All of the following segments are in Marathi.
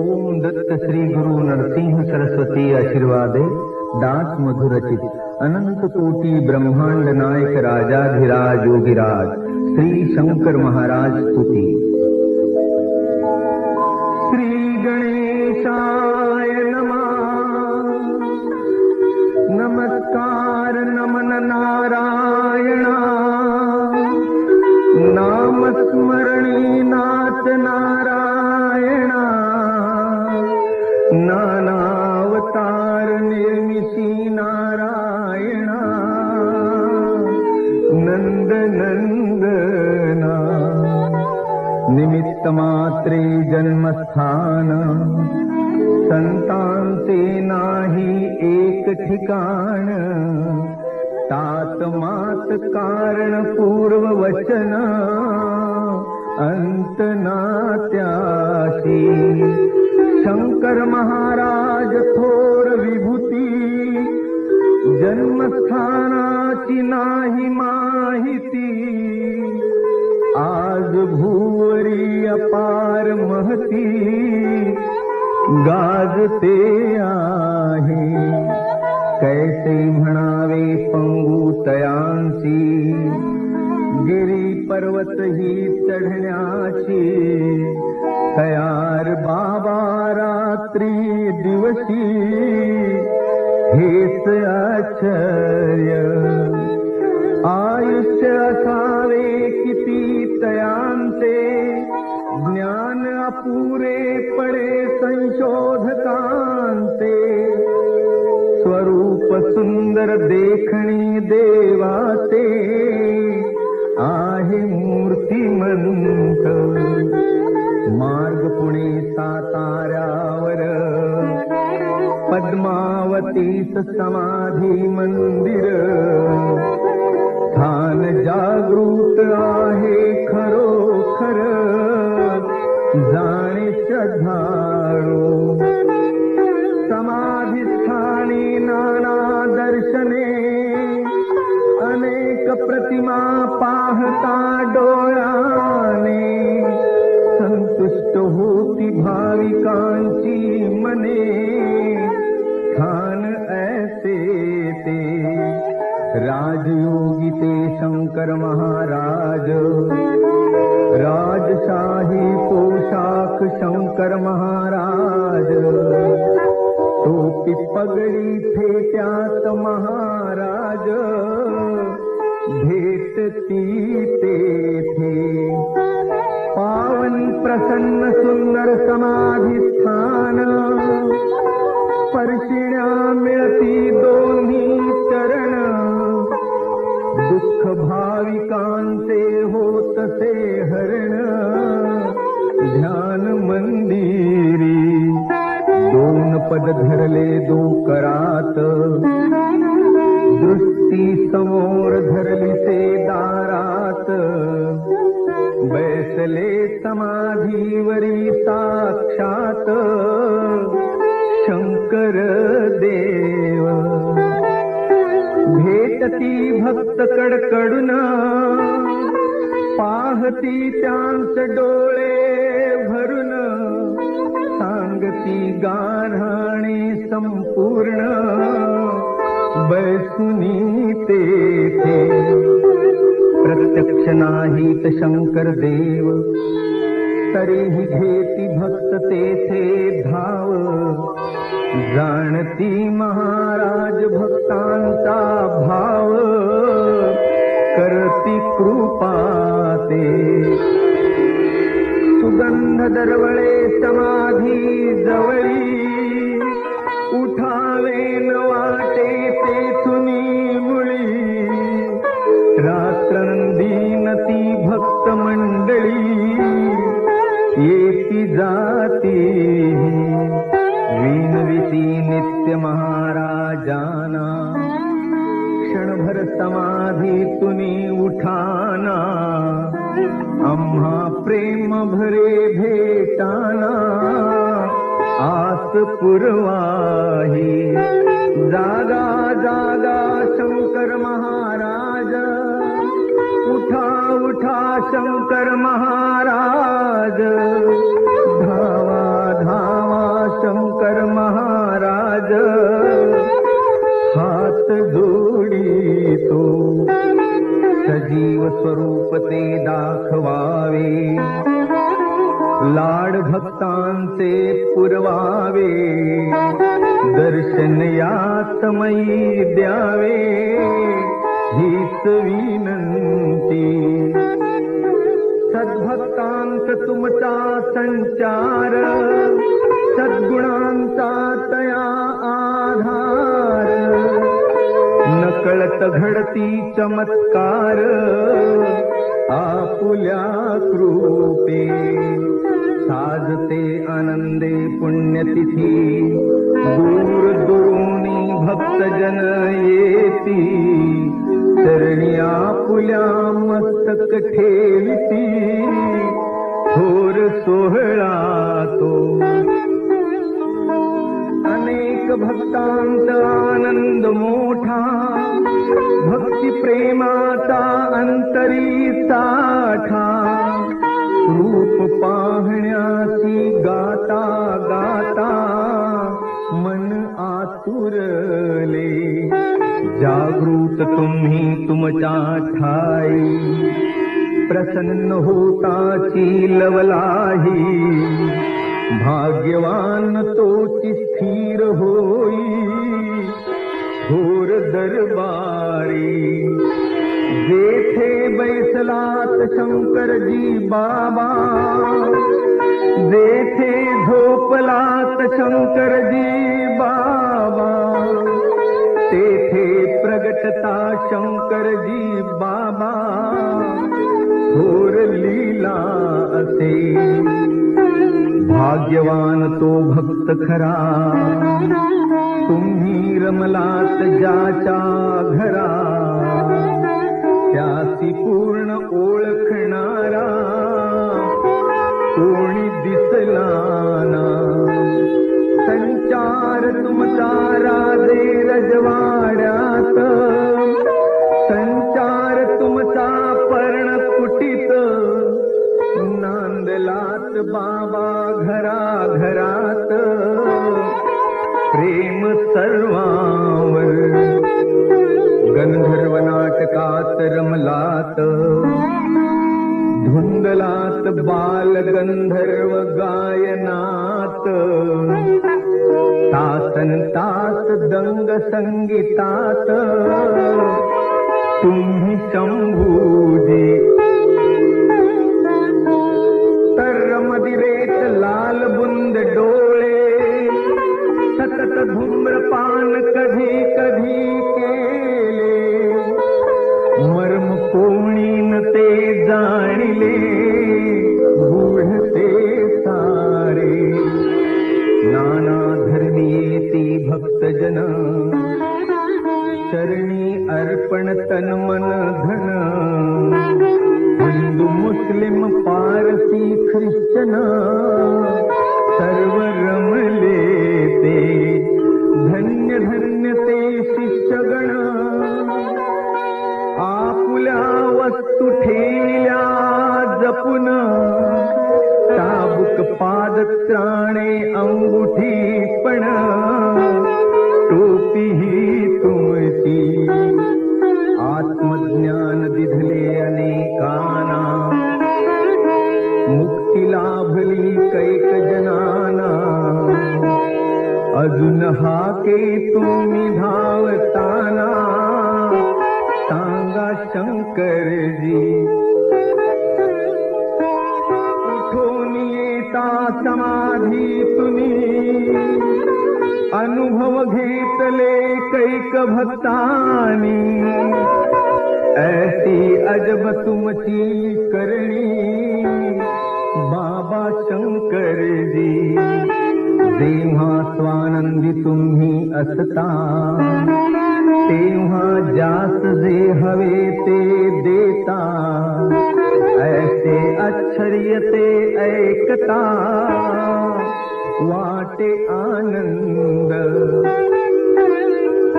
ओम दत्त श्री गुरु नरसिंह सरस्वती आशीर्वादे. दास मधुरचित अनंत कोटी ब्रह्मांड नायक राजाधिराज योगिराज श्री शंकर महाराज स्तुती. श्री नानावतार निर्मिति नारायणा। नन्दनन्दना निमित्तमात्रे जन्मस्थान। सन्तान्ते नाहि एकठिकाण तात्मात्कारणपूर्ववचना अन्तनात्याशी शंकर महाराज थोर विभूती जन्मस्थानाची नाही माहिती. आज भूवरी अपार महती गाजते आहे. कैसे म्हणावे पंगू तया पर्वत ही चढण्याची तयार बाबा रात्री दिवशी हेच आश्चर्य। आयुष्य असावे किती तयांचे ज्ञान अपुरे पडे संशोधकांचे स्वरूप सुंदर देखणी आहे म्हणून मार्ग पुणे साताऱ्यावर। पद्मावतीस समाधी मंदिर। स्थान जागृत आहे खरोखर। जाणे श्रद्धाळू। समाधिस्थानी नाना दर्शने। अनेक प्रतिमा पाहता डोळा मने स्थान ऐसे ते राजयोगी ते शंकर महाराज। राजशाही पोशाक शंकर महाराज। टोपी पगडी फेट्यात महाराज। भेटती तेथे पावन प्रसन्न सुंदर समाधी स्थान परशिण्या मिळती दोन्ही चरण. दुःख भाविकांचे होतसे हरण. ध्यान मंदिरी दोन पद धरले दो करात. दृष्टी समोर धरली से दारात. बैसले समाधीवरी साक्षात. शंकर देव भेटती भक्त कडकडून. पाहती त्यांच डोळे भरून. सांगती गाणे संपूर्ण. बैसुनी तेथे. प्रत्यक्ष नाहीत शंकर देव तरीही घेती भक्त तेथे धाव. जाणती महाराज भक्तांचा भाव. करती कृपा ते. सुगंध दरवळे समाधी जवळी. पाप पुरवाही। जागा जागा शङ्कर महाराज। उठा उठा शंकर महाराज। धावा धावा शङ्कर महाराज। हा जोडी तो। सजीव स्वरूप ते दाखवावे। लाड भक्तांचे पुरवावे दर्शन यातमयी द्यावे हीच विनंती. सद्भक्तांत तुमचा संचार सद्गुणांचा तया आधार. नकळत घडती चमत्कार आपुल्या कृपे. साजते आनंदे पुण्यतिथी। दूर दुरुनी भक्तजन येती। चरणी आपुल्या मस्तक ठेविती। थोर सोहळा तो। अनेक भक्तांचा आनंद मोठा। भक्ती प्रेमाचा अंतरी साठा रूप पाहण्याची गाता गाता मन आतुरले. जागृत तुम्ही तुमच्या ठाई. प्रसन्न होताची लवलाही. भाग्यवान तोची स्थिर होई. थोर दरबारी. जेथे बैसलात शंकरजी बाबा। जेथे झोपलात शंकरजी बाबा। तेथे प्रगटता शंकरजी बाबा। थोर लीला असे। भाग्यवान तो भक्त खरा। तुम्ही रमलात ज्याच्या घरा। त्याची पूर्ण ओळखणारा कोणी दिसला ना संचार तुमचा राजे रजवाड्यात नाटकात रमलात धुंदलात बाल गंधर्व गायनात तासन तास दंग संगीतात तुम्ही शंभूजी तर लाल बुंद डोळे सतत धूम्रपान कधी कधी पण तन मन धन। हिंदू मुस्लिम पारसी ख्रिश्चन सर्व रमले ते धन्य धन्य ते शिष्यगण। आपुल्या वस्तू ठेल्या जपून। ताबुक पादत्रा भाव सांगा शंकरोनी समाधी अनुभव भीत भक्तानी. ऐसी अजब तुमची करणी बाबा शंकर जी जेव्हा स्वानंदी तुम्ही असता। तेव्हा जास जे हवे ते देता। ऐसे आश्चर्य ते ऐकता वाटे आनंद।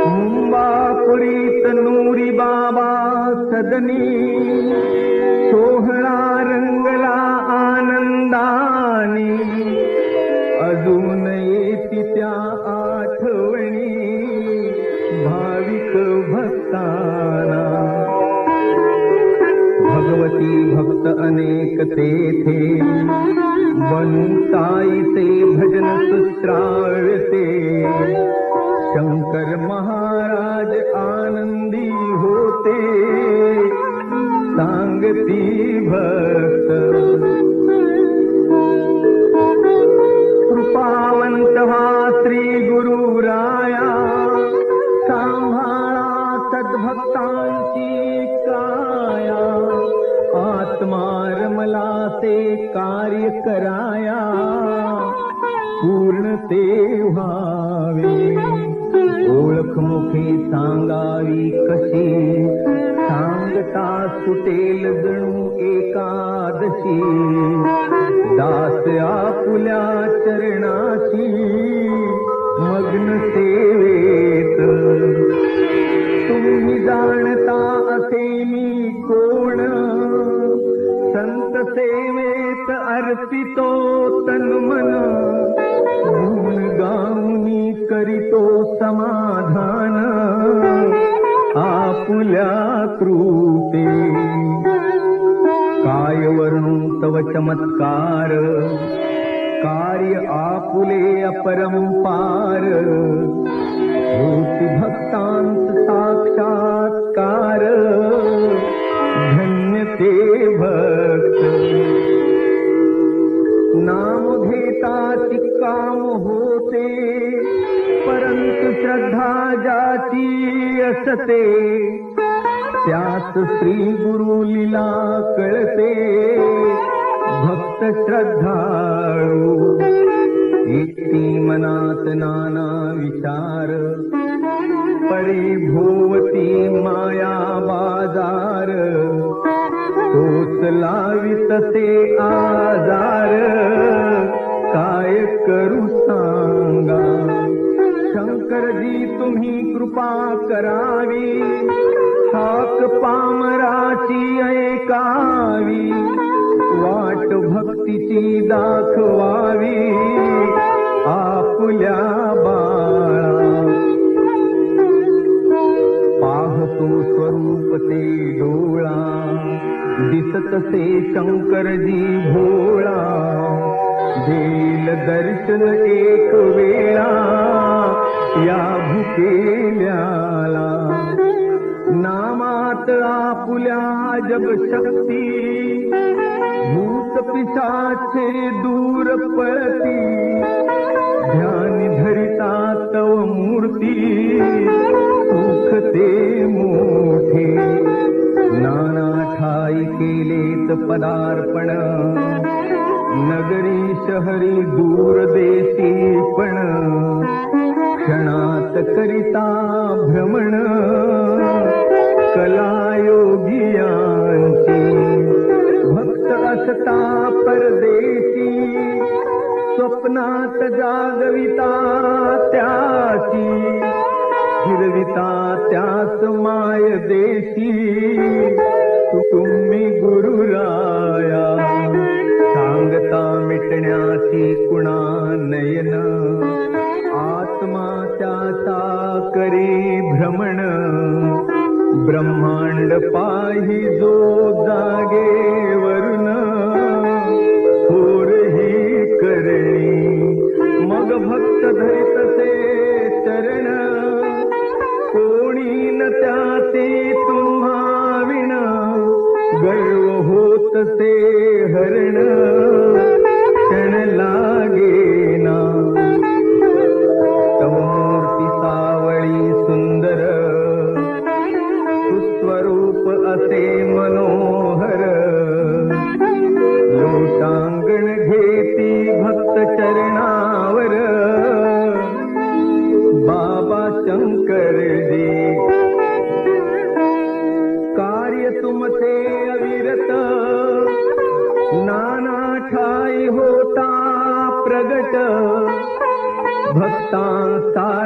मुंबापुरीत नूरी बाबा सदनी। सोहळा अनेक तेथे. वनुताईचे भजन सुत्राळते शंकर महा आपुल्या चरणाशी मग्न सेवेत. तुम्ही जाणता असे मी कोण? संत सेवेत अर्पितो तन्मन. गुण गाऊनी करीतो समाधान. आपुल्या कृते काय तव चमत्कार। कार्य आपुले अपरंपार भक्तांत साक्षात्कार। धन्य ते भक्त। नाम घेता काम होते परंतु श्रद्धा जाती असते। त्यात श्री गुरु लीला कळते। भक्त श्रद्धाळू। इति मनात नाना विचार। परिभोवती माया बाजार। तोच लावित ते आजार। काय करू सांगा? शंकरजी तुम्ही कृपा करावी। हाक पामराची ऐकावी। वाट भक्तीची दाखवावी आपुल्या बाळा पाहतो स्वरूप ते डोळा दिसतसे शंकरजी भोळा. देल दर्शन एक वेळा या भुकेल्याला. नामात आपुल्या जग शक्ती भूत पिशाचे दूर पळती. ध्यान धरिता तव मूर्ती. सुख ते मोठे. नाना ठाई केलेत पदार्पण. नगरी शहरी दूर देशी पण. क्षणात करिता भ्रमण. जगता परदेशी स्वप्नात जागविता त्याची हिरविता त्यास माय देशी तुम्ही गुरुराया सांगता मिटण्याची कुणा नयन आत्मा त्याचा करी भ्रमण। ब्रह्मांड पाही जो जागे वरुण होत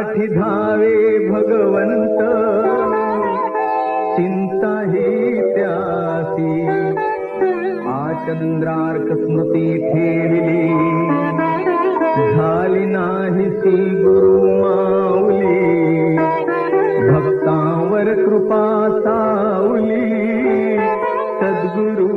पाठी धावे भगवंत. चिंता ही त्यासी आचंद्रार्क स्मृती ठेवली. झाली नाही ती गुरु माऊली. भक्तावर कृपा सावली. सद्गुरु